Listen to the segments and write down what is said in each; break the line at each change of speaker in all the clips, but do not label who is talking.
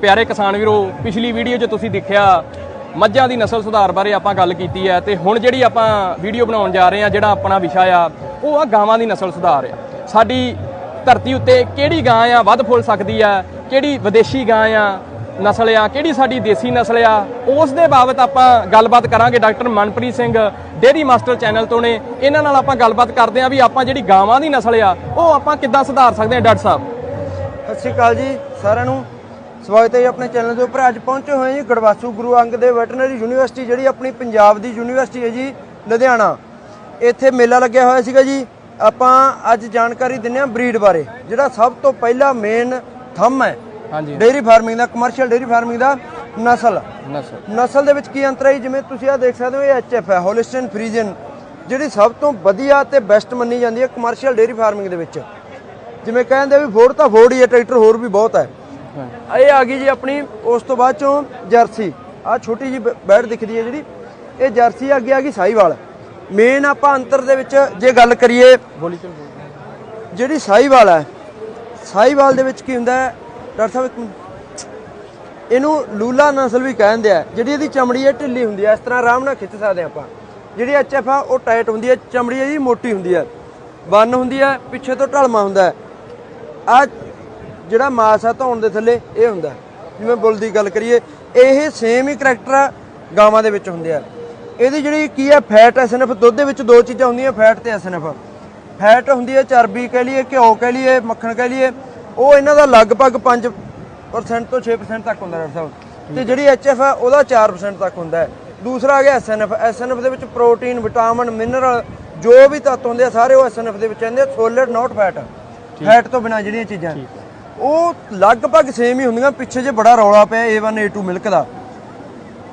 ਪਿਆਰੇ ਕਿਸਾਨ ਵੀਰੋ, ਪਿਛਲੀ ਵੀਡੀਓ 'ਚ ਤੁਸੀਂ ਦੇਖਿਆ ਮੱਝਾਂ ਦੀ ਨਸਲ ਸੁਧਾਰ ਬਾਰੇ ਆਪਾਂ ਗੱਲ ਕੀਤੀ ਹੈ ਤੇ ਹੁਣ ਜਿਹੜੀ ਆਪਾਂ ਵੀਡੀਓ ਬਣਾਉਣ ਜਾ ਰਹੇ ਹਾਂ, ਜਿਹੜਾ ਆਪਣਾ ਵਿਸ਼ਾ ਆ, ਉਹ ਆ ਗਾਵਾਂ ਦੀ ਨਸਲ ਸੁਧਾਰ ਆ। ਸਾਡੀ ਧਰਤੀ ਉੱਤੇ ਕਿਹੜੀ ਗਾਂ ਆ ਵੱਧ ਫੁੱਲ ਸਕਦੀ ਆ, ਕਿਹੜੀ ਵਿਦੇਸ਼ੀ ਗਾਂ ਆ ਨਸਲ ਆ, ਕਿਹੜੀ ਸਾਡੀ ਦੇਸੀ ਨਸਲ ਆ, ਉਸ ਦੇ ਬਾਬਤ ਆਪਾਂ ਗੱਲਬਾਤ ਕਰਾਂਗੇ। Doctor Manpreet Singh dairy master channel ਤੋਂ ਨੇ। ਇਹਨਾਂ ਨਾਲ ਆਪਾਂ ਗੱਲਬਾਤ ਕਰਦੇ ਆਂ ਵੀ ਆਪਾਂ ਜਿਹੜੀ ਗਾਵਾਂ ਦੀ ਨਸਲ ਆ, ਉਹ ਆਪਾਂ ਕਿੱਦਾਂ ਸੁਧਾਰ ਸਕਦੇ ਹਾਂ, ਡਾਕਟਰ ਸਾਹਿਬ?
ਸਤਿ ਸ਼੍ਰੀ ਅਕਾਲ ਜੀ ਸਾਰਿਆਂ ਨੂੰ। ਸਵਾਗਤ ਹੈ ਜੀ ਆਪਣੇ ਚੈਨਲ ਦੇ ਉੱਪਰ। ਅੱਜ ਪਹੁੰਚੇ ਹੋਏ ਜੀ ਗੜਵਾਸੂ ਗੁਰੂ ਅੰਗ ਦੇ ਵੈਟਰਨਰੀ ਯੂਨੀਵਰਸਿਟੀ ਜਿਹੜੀ ਆਪਣੀ ਪੰਜਾਬ ਦੀ ਯੂਨੀਵਰਸਿਟੀ ਹੈ ਜੀ ਲੁਧਿਆਣਾ। ਇੱਥੇ ਮੇਲਾ ਲੱਗਿਆ ਹੋਇਆ ਸੀਗਾ ਜੀ। ਆਪਾਂ ਅੱਜ ਜਾਣਕਾਰੀ ਦਿੰਨੇ ਆ ਬਰੀਡ ਬਾਰੇ ਜਿਹੜਾ ਸਭ ਤੋਂ ਪਹਿਲਾ ਮੇਨ ਥੰਮ ਹੈ।
ਹਾਂਜੀ।
ਡੇਅਰੀ ਫਾਰਮਿੰਗ ਦਾ ਕਮਰਸ਼ੀਅਲ ਡੇਅਰੀ ਫਾਰਮਿੰਗ ਦਾ ਨਸਲ।
ਨਸਲ।
ਨਸਲ ਦੇ ਵਿੱਚ ਕੀ ਅੰਤਰ ਹੈ? ਜਿਵੇਂ ਤੁਸੀਂ ਆ ਦੇਖ ਸਕਦੇ ਹੋ ਇਹ ਐਚਐਫ ਹੈ ਹੋਲਿਸਟਨ ਫਰੀਜ਼ਨ ਜਿਹੜੀ ਸਭ ਤੋਂ ਵਧੀਆ ਤੇ ਬੈਸਟ ਮੰਨੀ ਜਾਂਦੀ ਹੈ ਕਮਰਸ਼ੀਅਲ ਡੇਅਰੀ ਫਾਰਮਿੰਗ ਦੇ ਵਿੱਚ। ਜਿਵੇਂ ਕਹਿੰਦੇ ਵੀ ਫੋੜ ਤਾਂ ਫੋੜ ਹੀ ਹੈ ਟਰੈਕਟਰ ਹੋਰ ਵੀ ਬਹੁਤ ਹੈ। ਇਹ ਆ ਗਈ ਜੀ ਆਪਣੀ ਉਸ ਤੋਂ ਬਾਅਦ ਚੋਂ ਜਰਸੀ। ਆ ਛੋਟੀ ਜੀ ਬੈੜ ਦਿਖਦੀ ਹੈ ਜਿਹੜੀ। ਇਹ ਜਰਸੀ ਅੱਗੇ ਆ ਗਈ ਸਾਈਵਾਲ ਮੇਨ ਆਪਾਂ ਅੰਤਰ ਦੇ ਵਿੱਚ ਜੇ ਗੱਲ ਕਰੀਏ ਜਿਹੜੀ ਸਾਈਵਾਲ ਹੈ ਸਾਈਵਾਲ ਦੇ ਵਿੱਚ ਕੀ ਹੁੰਦਾ ਹੈ ਡਾਕਟਰ ਸਾਹਿਬ ਇਹਨੂੰ ਲੂਲਾ ਨਸਲ ਵੀ ਕਹਿੰਦੇ ਆ। ਜਿਹੜੀ ਇਹਦੀ ਚਮੜੀ ਹੈ ਢਿੱਲੀ ਹੁੰਦੀ ਹੈ। ਇਸ ਤਰ੍ਹਾਂ ਆਰਾਮ ਨਾਲ ਖਿੱਚ ਸਕਦੇ ਆਪਾਂ। ਜਿਹੜੀ ਐਚਐਫ ਆ ਉਹ ਟਾਈਟ ਹੁੰਦੀ ਹੈ। ਚਮੜੀ ਇਹਦੀ ਮੋਟੀ ਹੁੰਦੀ ਹੈ। ਬੰਨ ਹੁੰਦੀ ਹੈ ਪਿੱਛੇ ਤੋਂ ਢਲਮਾ ਹੁੰਦਾ ਹੈ। ਆ ਜਿਹੜਾ ਮਾਸ ਆ ਧੌਣ ਦੇ ਥੱਲੇ ਇਹ ਹੁੰਦਾ। ਜਿਵੇਂ ਬੁੱਲ ਦੀ ਗੱਲ ਕਰੀਏ ਇਹ ਸੇਮ ਹੀ ਕਰੈਕਟਰ ਗਾਵਾਂ ਦੇ ਵਿੱਚ ਹੁੰਦੇ ਆ। ਇਹਦੀ ਜਿਹੜੀ ਕੀ ਹੈ ਫੈਟ ਐਸਐਨਐਫ ਦੁੱਧ ਦੇ ਵਿੱਚ ਦੋ ਚੀਜ਼ਾਂ ਹੁੰਦੀਆਂ ਫੈਟ ਤੇ ਐਸਐਨਐਫ ਫੈਟ ਹੁੰਦੀ ਹੈ ਚਰਬੀ ਕਹਿ ਲਈਏ ਘਿਓ ਕਹਿ ਲਈਏ ਮੱਖਣ ਕਹਿ ਲਈਏ। ਉਹ ਇਹਨਾਂ ਦਾ ਲਗਭਗ 5% ਤੋਂ 6% ਤੱਕ ਹੁੰਦਾ ਡਾਕਟਰ ਸਾਹਿਬ ਤੇ ਜਿਹੜੀ ਐਚਐਫ ਹੈ ਉਹਦਾ 4% ਤੱਕ ਹੁੰਦਾ ਹੈ। ਦੂਸਰਾ ਆ ਗਿਆ ਐਸਐਨਐਫ ਐਸਐਨਐਫ ਦੇ ਵਿੱਚ ਪ੍ਰੋਟੀਨ ਵਿਟਾਮਿਨ ਮਿਨਰਲ ਜੋ ਵੀ ਤੱਤ ਹੁੰਦੇ ਆ ਸਾਰੇ ਉਹ ਐਸਐਨਐਫ ਦੇ ਵਿੱਚ ਆਉਂਦੇ ਆ ਸੋਲਿਡ ਨਾਟ ਫੈਟ ਫੈਟ ਤੋਂ ਬਿਨਾ ਜਿਹੜੀਆਂ ਚੀਜ਼ਾਂ। ਉਹ ਲਗਭਗ ਸੇਮ ਹੀ ਹੁੰਦੀਆਂ ਪਿੱਛੇ ਜੇ ਬੜਾ ਰੌਲਾ ਪਿਆ A1 A2 ਮਿਲਕ ਦਾ।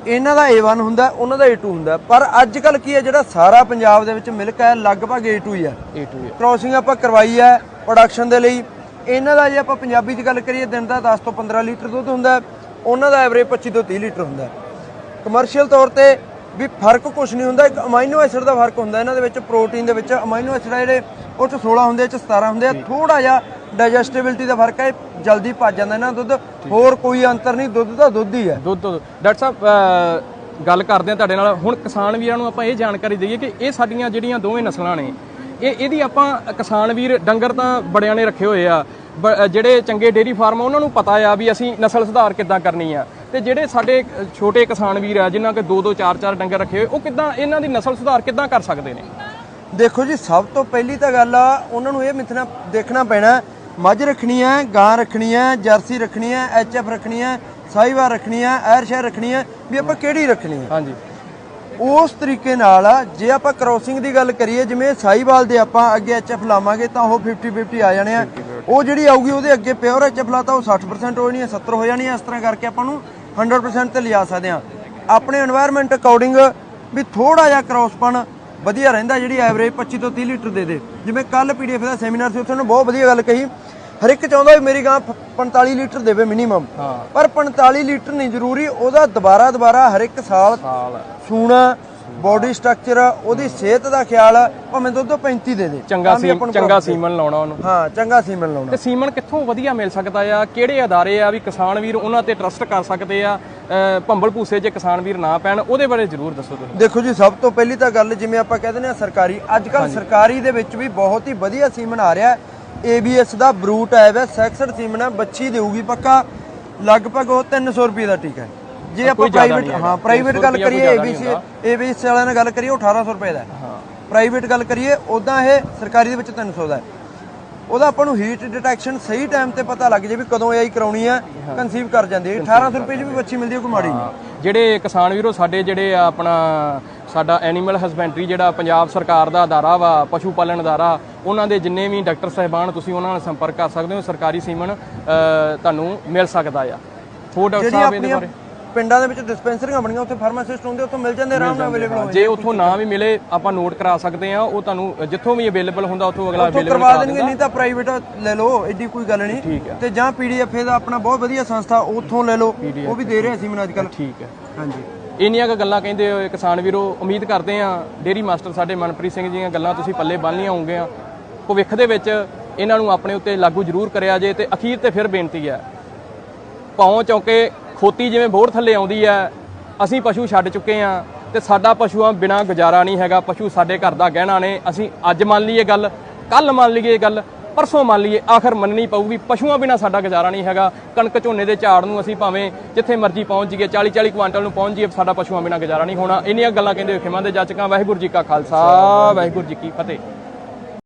ਇਹਨਾਂ ਦਾ A1 ਹੁੰਦਾ ਉਹਨਾਂ ਦਾ A2 ਹੁੰਦਾ। ਪਰ ਅੱਜ ਕੱਲ ਕੀ ਹੈ ਜਿਹੜਾ ਸਾਰਾ ਪੰਜਾਬ ਦੇ ਵਿੱਚ ਮਿਲਕ ਹੈ ਲਗਭਗ A2 ਹੀ ਹੈ।
A to A
ਕ੍ਰੋਸਿੰਗ ਆਪਾਂ ਕਰਵਾਈ ਹੈ ਪ੍ਰੋਡਕਸ਼ਨ ਦੇ ਲਈ। ਇਹਨਾਂ ਦਾ ਜੇ ਆਪਾਂ ਪੰਜਾਬੀ ਦੀ ਗੱਲ ਕਰੀਏ ਦਿਨ ਦਾ 10 ਤੋਂ 15 ਲੀਟਰ ਦੁੱਧ ਹੁੰਦਾ ਹੈ, ਉਹਨਾਂ ਦਾ ਐਵਰੇਜ 25 ਤੋਂ 30 ਲੀਟਰ ਹੁੰਦਾ ਕਮਰਸ਼ੀਅਲ ਤੌਰ ਤੇ ਵੀ ਫ਼ਰਕ ਕੁਝ ਨਹੀਂ ਹੁੰਦਾ। ਇੱਕ ਅਮਾਈਨੋ ਐਸਿਡ ਦਾ ਫ਼ਰਕ ਹੁੰਦਾ। ਇਹਨਾਂ ਦੇ ਵਿੱਚ ਪ੍ਰੋਟੀਨ ਦੇ ਵਿੱਚ ਅਮਾਈਨੋ ਐਸਿਡ ਜਿਹੜੇ ਉਹ ਚ 16 ਹੁੰਦੇ ਇਹ ਚ 17 ਹੁੰਦੇ ਆ। ਥੋੜਾ ਜਿਹਾ ਡਾਈਜੈਸਟੇਬਿਲਟੀ ਦਾ ਫ਼ਰਕ ਹੈ ਜਲਦੀ ਭੱਜ ਜਾਂਦਾ ਇਹਨਾਂ ਦੁੱਧ ਹੋਰ ਕੋਈ ਅੰਤਰ ਨਹੀਂ ਦੁੱਧ ਦਾ ਦੁੱਧ ਹੀ ਹੈ।
ਦੁੱਧ। ਡਾਕਟਰ ਸਾਹਿਬ ਗੱਲ ਕਰਦੇ ਆ ਤੁਹਾਡੇ ਨਾਲ। ਹੁਣ ਕਿਸਾਨ ਵੀਰਾਂ ਨੂੰ ਆਪਾਂ ਇਹ ਜਾਣਕਾਰੀ ਦਈਏ ਕਿ ਇਹ ਸਾਡੀਆਂ ਜਿਹੜੀਆਂ ਦੋਵੇਂ ਨਸਲਾਂ ਨੇ ਇਹ ਇਹਦੀ ਆਪਾਂ ਕਿਸਾਨ ਵੀਰ ਡੰਗਰ ਤਾਂ ਬੜਿਆਂ ਨੇ ਰੱਖੇ ਹੋਏ ਆ। ਜਿਹੜੇ ਚੰਗੇ ਡੇਰੀ ਫਾਰਮ ਆ ਉਹਨਾਂ ਨੂੰ ਪਤਾ ਆ ਵੀ ਅਸੀਂ ਨਸਲ ਸੁਧਾਰ ਕਿੱਦਾਂ ਕਰਨੀ ਆ। ਤੇ ਜਿਹੜੇ ਸਾਡੇ ਛੋਟੇ ਕਿਸਾਨ ਵੀਰ ਆ ਜਿਨ੍ਹਾਂ ਕੇ ਦੋ ਦੋ ਚਾਰ ਚਾਰ ਡੰਗਰ ਰੱਖੇ ਹੋਏ ਉਹ ਕਿੱਦਾਂ ਇਹਨਾਂ ਦੀ ਨਸਲ ਸੁਧਾਰ ਕਿੱਦਾਂ ਕਰ ਸਕਦੇ ਨੇ?
ਦੇਖੋ ਜੀ ਸਭ ਤੋਂ ਪਹਿਲੀ ਤਾਂ ਗੱਲ ਆ ਉਹਨਾਂ ਨੂੰ ਇਹ ਮਿੱਥਣਾ ਦੇਖਣਾ ਪੈਣਾ ਮੱਝ ਰੱਖਣੀ ਹੈ ਗਾਂ ਰੱਖਣੀ ਹੈ ਜਰਸੀ ਰੱਖਣੀ ਹੈ ਐਚਐਫ ਰੱਖਣੀ ਹੈ ਸਾਈਵਾ ਰੱਖਣੀ ਹੈ ਐਰ ਐਰਸ਼ਰ ਰੱਖਣੀ ਹੈ ਵੀ ਆਪਾਂ ਕਿਹੜੀ ਰੱਖਣੀ ਹੈ?
ਹਾਂਜੀ।
ਉਸ ਤਰੀਕੇ ਨਾਲ ਜੇ ਆਪਾਂ ਕ੍ਰੋਸਿੰਗ ਦੀ ਗੱਲ ਕਰੀਏ ਜਿਵੇਂ ਸਾਈਵਾਲ ਦੇ ਆਪਾਂ ਅੱਗੇ ਐਚਐਫ ਲਾਵਾਂਗੇ ਤਾਂ ਉਹ 50 50 ਆ ਜਾਣੇ ਆ। ਉਹ ਜਿਹੜੀ ਆਊਗੀ ਉਹਦੇ ਅੱਗੇ ਪਿਓਰ ਐਚਐਫ ਲਾਤਾ ਉਹ 60% ਹੋ ਜਾਣੀ ਹੈ 70 ਹੋ ਜਾਣੀ ਹੈ ਇਸ ਤਰ੍ਹਾਂ ਕਰਕੇ ਆਪਾਂ ਨੂੰ 100% ਤੇ ਲਿਆ ਸਕਦੇ ਆ ਆਪਣੇ এনवायरमेंट ਅਕੋਰਡਿੰਗ ਵੀ ਥੋੜਾ ਜਿਹਾ ਕ੍ਰੋਸਪਨ ਵਧੀਆ ਰਹਿੰਦਾ ਜਿਹੜੀ ਐਵਰੇਜ 25 ਤੋਂ 30 ਲੀਟਰ ਦੇ ਦੇ। ਜਿਵੇਂ ਕੱਲ ਪੀਡੀਐਫ ਦਾ ਸੈਮੀਨਾਰ ਸੀ ਉੱਥੇ ਉਹਨੇ ਬਹੁਤ ਵਧੀਆ ਗੱਲ ਕਹੀ। ਹਰ ਇੱਕ ਚਾਹੁੰਦਾ ਵੀ ਮੇਰੀ ਗਾਂ 45 ਲੀਟਰ ਦੇਵੇ ਮਿਨੀਮਮ ਪਰ 45 ਲੀਟਰ ਨਹੀਂ ਜ਼ਰੂਰੀ ਉਹਦਾ ਦੁਬਾਰਾ ਦੁਬਾਰਾ ਹਰ ਇੱਕ ਸਾਲ ਸੂਣਾ ਬਾਡੀ ਸਟਰਕਚਰ ਉਹਦੀ ਸਿਹਤ ਦਾ ਖਿਆਲ ਭਾਵੇਂ ਦੁੱਧ 35 ਦੇ ਦੇ।
ਚੰਗਾ ਚੰਗਾ ਸੀਮਨ ਲਾਉਣਾ ਉਹਨੂੰ।
ਹਾਂ ਚੰਗਾ ਸੀਮਨ ਲਾਉਣਾ।
ਤੇ ਸੀਮਨ ਕਿੱਥੋਂ ਵਧੀਆ ਮਿਲ ਸਕਦਾ ਆ? ਕਿਹੜੇ ਅਦਾਰੇ ਆ ਵੀ ਕਿਸਾਨ ਵੀਰ ਉਹਨਾਂ ਤੇ ਟਰਸਟ ਕਰ ਸਕਦੇ ਆ? ਭੰਬਲ ਭੂਸੇ ਜੇ ਕਿਸਾਨ ਵੀਰ ਨਾ ਪੈਣ ਉਹਦੇ ਬਾਰੇ ਜ਼ਰੂਰ ਦੱਸੋ ਤੁਸੀਂ।
ਦੇਖੋ ਜੀ ਸਭ ਤੋਂ ਪਹਿਲੀ ਤਾਂ ਗੱਲ ਜਿਵੇਂ ਆਪਾਂ ਕਹਿੰਦੇ ਨੇ ਸਰਕਾਰੀ ਅੱਜ ਕੱਲ ਸਰਕਾਰੀ ਦੇ ਵਿੱਚ ਵੀ ਬਹੁਤ ਹੀ ਵਧੀਆ ਸੀਮਨ ਆ ਰਿਹਾ ABS ਦਾ ਬਰੂਟ ਆਇਆ ਹੋਇਆ ਸੈਕਸਡ ਸੀਮਨ ਹੈ ਬੱਚੀ ਦੇਊਗੀ ਪੱਕਾ। ਲਗਭਗ ਉਹ 300 ਰੁਪਏ ਦਾ ਟੀਕਾ ਹੈ। ਜੇ ਆਪਾਂ ਪ੍ਰਾਈਵੇਟ ਹਾਂ। ਪ੍ਰਾਈਵੇਟ
300
ਗੱਲ ਕਰੀਏ ABC ABS ਵਾਲਿਆਂ ਨਾਲ ਗੱਲ ਕਰੀਏ ਉਹ 1800 ਰੁਪਏ ਦਾ ਹੈ। ਪ੍ਰਾਈਵੇਟ ਗੱਲ ਕਰੀਏ ਉਦਾਂ ਇਹ ਸਰਕਾਰੀ ਦੇ ਵਿੱਚ 300 ਦਾ ਹੈ। ਉਹਦਾ ਆਪਾਂ ਨੂੰ ਹੀਟ ਡਿਟੈਕਸ਼ਨ ਸਹੀ ਟਾਈਮ ਤੇ ਪਤਾ ਲੱਗ ਜੇ ਵੀ ਕਦੋਂ AI ਕਰਾਉਣੀ ਹੈ ਕਨਸੀਵ ਕਰ ਜਾਂਦੀ ਹੈ। 1800 ਰੁਪਏ 'ਚ ਵੀ ਬੱਚੀ ਮਿਲਦੀ ਹੈ ਕੋਈ ਮਾੜੀ ਨਹੀਂ।
ਜਿਹੜੇ ਕਿਸਾਨ ਵੀਰੋ ਸਾਡੇ ਜਿਹੜੇ ਆ ਆਪਣਾ ਸਾਡਾ ਐਨੀਮਲ ਹਸਬੈਂਡਰੀ ਜਿਹੜਾ ਪੰਜਾਬ ਸਰਕਾਰ ਦਾ ਅਦਾਰਾ ਵਾ ਪਸ਼ੂ ਪਾਲਣ ਅਦਾਰਾ ਉਹਨਾਂ ਦੇ ਜਿੰਨੇ ਵੀ ਡਾਕਟਰ ਸਾਹਿਬਾਨ ਤੁਸੀਂ ਉਹਨਾਂ ਨਾਲ ਸੰਪਰਕ ਕਰ ਸਕਦੇ ਹੋ ਸਰਕਾਰੀ ਸੀਮਨ ਤੁਹਾਨੂੰ ਮਿਲ ਸਕਦਾ ਆ। ਹੋਰ ਡਾਕਟਰ ਸਾਹਿਬ ਇਹਦੇ ਬਾਰੇ?
ਪਿੰਡਾਂ ਦੇ ਵਿੱਚ ਡਿਸਪੈਂਸਰੀਆਂ ਬਣੀਆਂ ਉੱਥੇ ਫਾਰਮਾਸਿਸਟ ਹੁੰਦੇ ਉੱਥੋਂ ਮਿਲ ਜਾਂਦੇ ਆਰਾਮ ਨਾਲ ਅਵੇਲੇਬਲ ਹੋ
ਜੇ ਉੱਥੋਂ ਨਾ ਵੀ ਮਿਲੇ ਆਪਾਂ ਨੋਟ ਕਰਾ ਸਕਦੇ ਆ ਉਹ ਤੁਹਾਨੂੰ ਜਿੱਥੋਂ ਵੀ ਅਵੇਲੇਬਲ ਹੁੰਦਾ ਉੱਥੋਂ ਅਗਲਾ ਅਵੇਲੇਬਲ
ਕਰਵਾ
ਕਰਾ
ਦੇਣਗੇ ਨਹੀਂ ਤਾਂ ਪ੍ਰਾਈਵੇਟ ਲੈ ਲਓ ਐਡੀ ਕੋਈ ਗੱਲ ਨਹੀਂ। ਤੇ ਜਾਂ ਪੀਡੀਐਫ ਦਾ ਆਪਣਾ ਬਹੁਤ ਵਧੀਆ ਸੰਸਥਾ ਉੱਥੋਂ ਲੈ ਲਓ ਉਹ ਵੀ ਦੇ ਰਿਹਾ ਸੀ ਮੈਨੂੰ ਅੱਜ ਕੱਲ
ਠੀਕ ਹੈ।
ਹਾਂਜੀ।
ਇੰਨੀਆਂ ਕੁ ਗੱਲਾਂ ਕਹਿੰਦੇ ਹੋਏ ਕਿਸਾਨ ਵੀਰੋ ਉਮੀਦ ਕਰਦੇ ਆ ਡੇਰੀ ਮਾਸਟਰ ਸਾਡੇ ਮਨਪ੍ਰੀਤ ਸਿੰਘ ਜੀ ਦੀਆਂ ਗੱਲਾਂ ਤੁਸੀਂ ਪੱਲੇ ਬੰਨ ਲੀਆਂ ਹੋਵੋਗੀਆਂ ਭਵਿੱਖ ਦੇ ਵਿੱਚ ਇਹਨਾਂ ਨੂੰ ਆਪਣੇ ਉੱਤੇ ਲਾਗੂ ਜ਼ਰੂਰ ਕਰਿਆ ਜੇ ਤੇ ਅਖੀਰ ਤੇ ਫਿਰ ਬੇਨਤੀ ਹੈ ਪੌਂ ਚੌਂਕੇ ਖੋਤੀ ਜਿਵੇਂ ਬੋਰ ਥੱਲੇ ਆਉਂਦੀ ਹੈ, ਅਸੀਂ ਪਸ਼ੂ ਛੱਡ ਚੁੱਕੇ ਆ ਤੇ ਸਾਡਾ ਪਸ਼ੂਆਂ ਬਿਨਾ ਗੁਜ਼ਾਰਾ ਨਹੀਂ ਹੈਗਾ। ਪਸ਼ੂ ਸਾਡੇ ਘਰ ਦਾ ਗਹਿਣਾ ਨੇ, ਅਸੀਂ ਅੱਜ ਮੰਨ ਲਈਏ ਗੱਲ ਕੱਲ ਮੰਨ ਲਈਏ ਗੱਲ, ਪਰਸੋਂ ਮੰਨ ਲਈਏ, ਆਖਰ ਮੰਨਣੀ ਪਊਗੀ, ਪਸ਼ੂਆਂ ਬਿਨਾ ਸਾਡਾ ਗੁਜ਼ਾਰਾ ਨਹੀਂ ਹੈਗਾ। ਕਣਕ ਝੋਨੇ ਦੇ ਝਾੜ ਨੂੰ ਅਸੀਂ ਭਾਵੇਂ ਜਿੱਥੇ ਮਰਜ਼ੀ ਪਹੁੰਚ ਜਾਈਏ 40 40 ਕੁਆਂਟਲ ਨੂੰ ਪਹੁੰਚ ਜਾਈਏ, ਸਾਡਾ ਪਸ਼ੂਆਂ ਬਿਨਾ ਗੁਜ਼ਾਰਾ ਨਹੀਂ ਹੋਣਾ। ਇੰਨੀਆਂ ਗੱਲਾਂ ਕਹਿੰਦੇ ਹੋਏ ਖਿਮਾਂ ਦੇ ਜਾਚਕਾਂ, ਵਾਹਿਗੁਰੂ ਜੀ ਕਾ ਖਾਲਸਾ, ਵਾਹਿਗੁਰੂ ਜੀ ਕੀ ਫਤਿਹ।